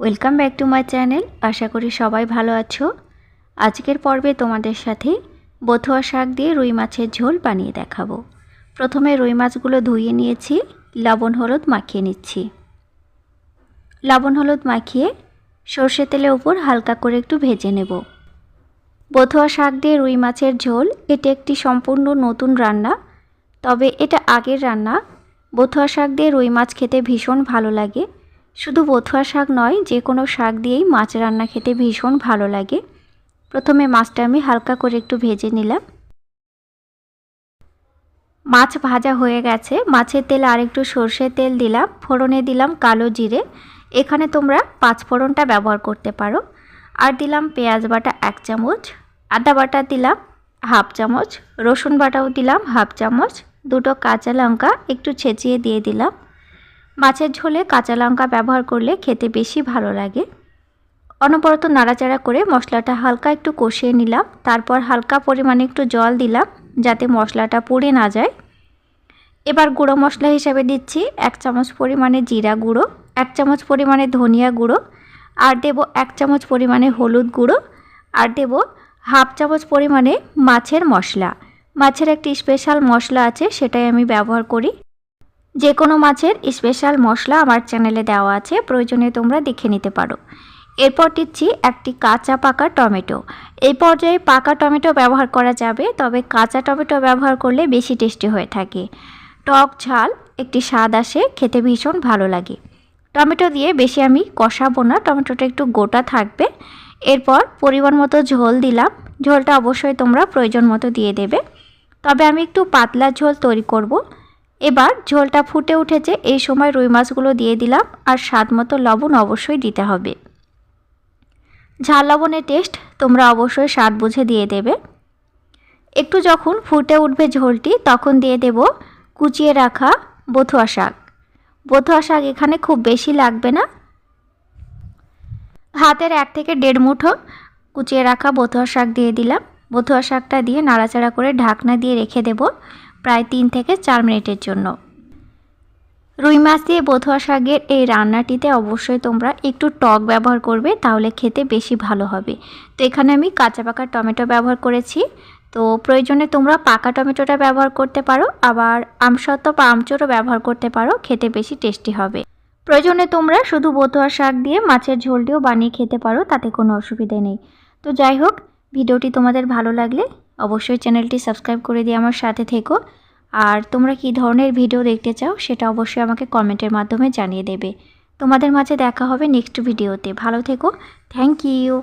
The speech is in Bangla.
Welcome back to my channel আশা করি সবাই ভালো আছো। আজকের পর্বে তোমাদের সাথে বথুয়া শাক দিয়ে রুই মাছের ঝোল বানিয়ে দেখাবো। প্রথমে রুই মাছগুলো ধুয়ে নিয়েছি, লবণ, হলুদ মাখিয়ে নিচ্ছি। লবণ, হলুদ মাখিয়ে সর্ষে তেলের উপর হালকা করে একটু ভেজে নেব। বথুয়া শাক দিয়ে রুই মাছের ঝোল, এটি একটি সম্পূর্ণ নতুন রান্না, তবে এটা আগের রান্না। বথুয়া শাক দিয়ে রুই মাছ খেতে ভীষণ ভালো লাগে। শুধু বথুয়া শাক নয়, যে কোনো শাক দিয়েই মাছ রান্না খেতে ভীষণ ভালো লাগে। প্রথমে মাছটা আমি হালকা করে একটু ভেজে নিলাম। মাছ ভাজা হয়ে গেছে। মাছের তেল আর একটু সর্ষের তেল দিলাম, ফোড়নে দিলাম কালো জিরে। এখানে তোমরা পাঁচ ফোড়নটা ব্যবহার করতে পারো। আর দিলাম পেঁয়াজ বাটা এক চামচ, আদা বাটা দিলাম হাফ চামচ, রসুন বাটাও দিলাম হাফ চামচ, দুটো কাঁচা লঙ্কা একটু ছেঁচিয়ে দিয়ে দিলাম। মাছের ঝোলে কাঁচা লঙ্কা ব্যবহার করলে খেতে বেশি ভালো লাগে। অনবরত নাড়াচাড়া করে মশলাটা হালকা একটু কষিয়ে নিলাম, তারপর হালকা পরিমাণে একটু জল দিলাম যাতে মশলাটা পুড়ে না যায়। এবার গুঁড়ো মশলা হিসাবে দিচ্ছি এক চামচ পরিমাণে জিরা গুঁড়ো, এক চামচ পরিমাণে ধনিয়া গুঁড়ো, আর দেব এক চামচ পরিমাণে হলুদ গুঁড়ো, আর দেব হাফ চামচ পরিমাণে মাছের মশলা। মাছের একটি স্পেশাল মশলা আছে, সেটাই আমি ব্যবহার করি। যে কোনো মাছের স্পেশাল মশলা আমার চ্যানেলে দেওয়া আছে, প্রয়োজনে তোমরা দেখে নিতে পারো। এরপর দিচ্ছি একটি কাঁচা পাকা টমেটো। এই পর্যায়ে পাকা টমেটো ব্যবহার করা যাবে, তবে কাঁচা টমেটো ব্যবহার করলে বেশি টেস্টি হয়ে থাকে। টক ঝাল, একটি স্বাদ আসে, খেতে ভীষণ ভালো লাগে। টমেটো দিয়ে বেশি আমি কষাবো না, টমেটোটা একটু গোটা থাকবে। এরপর পরিমাণ মতো ঝোল দিলাম। ঝোলটা অবশ্যই তোমরা প্রয়োজন মতো দিয়ে দেবে। তবে আমি একটু পাতলা ঝোল তৈরি করব। এবার ঝোলটা ফুটে উঠেছে, এই সময় রুই মাছগুলো দিয়ে দিলাম আর স্বাদ মতো লবণ অবশ্যই দিতে হবে। ঝাল লবণের টেস্ট তোমরা অবশ্যই স্বাদ বুঝে দিয়ে দেবে। একটু যখন ফুটে উঠবে ঝোলটি, তখন দিয়ে দেব কুচিয়ে রাখা বথুয়া শাক। বথুয়া শাক এখানে খুব বেশি লাগবে না। হাতের এক থেকে দেড় মুঠো কুচিয়ে রাখা বথুয়া শাক দিয়ে দিলাম। বথুয়া শাকটা দিয়ে নাড়াচাড়া করে ঢাকনা দিয়ে রেখে দেব। প্রায় তিন থেকে চার মিনিটের জন্য। রুই মাছ দিয়ে বথুয়া শাকের এই রান্নাটিতে অবশ্যই তোমরা একটু টক ব্যবহার করবে, তাহলে খেতে বেশি ভালো হবে। তো এখানে আমি কাঁচা পাকা টমেটো ব্যবহার করেছি। তো প্রয়োজনে তোমরা পাকা টমেটোটা ব্যবহার করতে পারো, আবার আমসত্ত্ব বা আমচোরও ব্যবহার করতে পারো, খেতে বেশি টেস্টি হবে। প্রয়োজনে তোমরা শুধু বতুয়া শাক দিয়ে মাছের ঝোলটিও বানিয়ে খেতে পারো, তাতে কোনো অসুবিধে নেই। তো যাই হোক, ভিডিওটি তোমাদের ভালো লাগলে অবশ্যই চ্যানেলটি সাবস্ক্রাইব করে দিয়ে আমার সাথে থেকো। আর তোমরা কী ধরনের ভিডিও দেখতে চাও, সেটা অবশ্যই আমাকে কমেন্টের মাধ্যমে জানিয়ে দেবে। তোমাদের মাঝে দেখা হবে নেক্সট ভিডিওতে ভালো থেকো। Thank you